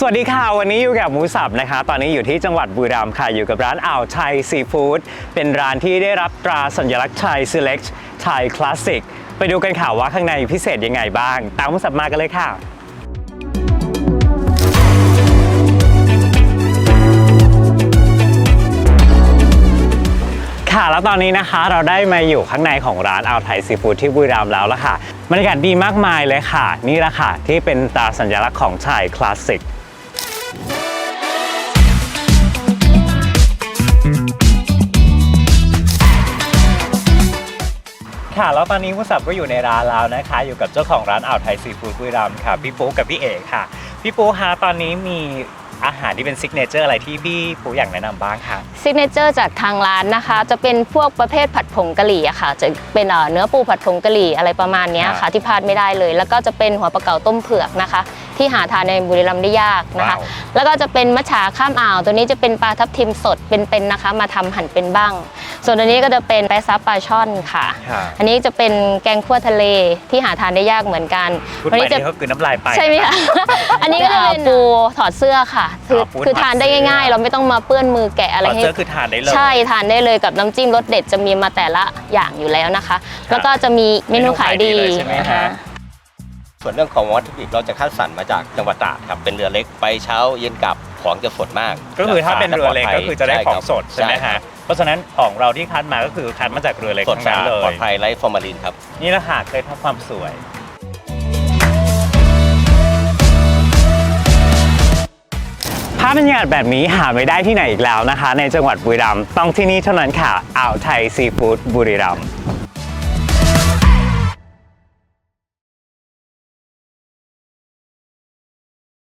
สวัสดีค่ะ วันนี้อยู่กับหมูสับนะคะ ตอนนี้อยู่ที่จังหวัดบุรีรัมย์ค่ะ อยู่กับร้านอ่าวไทยซีฟู้ดเป็นร้านที่ได้รับตราสัญลักษณ์ไทย Select ไทยคลาสสิกไปดูกันค่ะว่าข้างในพิเศษยังไงบ้าง ตามหมูสับมากันเลยค่ะค่ะแล้วตอนนี้นะคะเราได้มาอยู่ข้างในของร้านอ่าวไทยซีฟู้ดที่บุรีรัมย์แล้วละค่ะบรรยากาศดีมากมายเลยค่ะ นี่ละค่ะที่เป็นตราสัญลักษณ์ของไทยคลาสสิก ค่ะแล้วตอนนี้ผู้สับก็อยู่ในร้านแล้วนะคะ อยู่กับเจ้าของร้านอ่าวไทยซีฟู้ดบุรีรัมย์ค่ะพี่ปูกับพี่เอกค่ะ พี่ปูฮะตอนนี้มีอาหารที่เป็นซิกเนเจอร์อะไรที่พี่ปูอยากแนะนำบ้างคะซิกเนเจอร์จากทางร้านนะคะ จะเป็นพวกประเภทผัดผงกะหรี่อะค่ะ จะเป็นเอ่อเนื้อปูผัดผงกะหรี่อะไรประมาณเนี้ยค่ะ ที่พลาดไม่ได้เลย แล้วก็จะเป็นหัวปลาเก๋าต้มเผือกนะคะ ที่หาทานในบุรีรัมย์ได้ยากนะคะ ว้าว แล้วก็จะเป็นมะฉาข้ามอ่าว ตัวนี้จะเป็นปลาทับทิมสดเป็นๆนะคะ มาทำหั่นเป็นบ้าง ส่วนตัวนี้ก็จะเป็นแปะซับปลาช่อนค่ะ ค่ะอันนี้จะเป็นแกงคั่วทะเลที่หาทานได้ยากเหมือนกันพูดวัไปนี้จะ นี่ก็คือน้ำลายไป ใช่ไหมคะ อันนี้ก็จะเป็นปูถอดเสื้อค่ะ คือปูคือถอดทานได้เสื้อ ง่าย ๆ เราไม่ต้องมาเปื้อนมือแกะอะไรตอนให้ เจอคือทานได้เลย ใช่ทานได้เลยกับน้ำจิ้มรสเด็ดจะมีมาแต่ละอย่างอยู่แล้วนะคะ แล้วก็จะมีเมนูขายดีเมนูขายดีเลยใช่ไหมฮะ ส่วนเรื่องของวัตถุดิบเราจะคัดสรรมาจากจังหวัดตราดครับเป็นเรือเล็กไปเช้าเย็นกลับของจะสดมากก็คือถ้าเป็นเรือเล็กและปก็คือจะได้ของสดใช่ไหมครัฮะบเพราะฉะนั้นของเราที่คัดมาก็คือคัดมาจากเรือเล็กสดทั้งสะนั้นอาดเลปลอยดภัยไร้ฟอร์มาลินครับนี่แหละค่ะเคล็ดลับความสวยภาพบรรยากาศแบบนี้หาไม่ได้ที่ไหนอีกแล้วนะคะ ในจังหวัดบุรีรัมย์ต้องที่นี่เท่านั้นค่ะอ่าวไทยซีฟู้ดบุรีรัมย์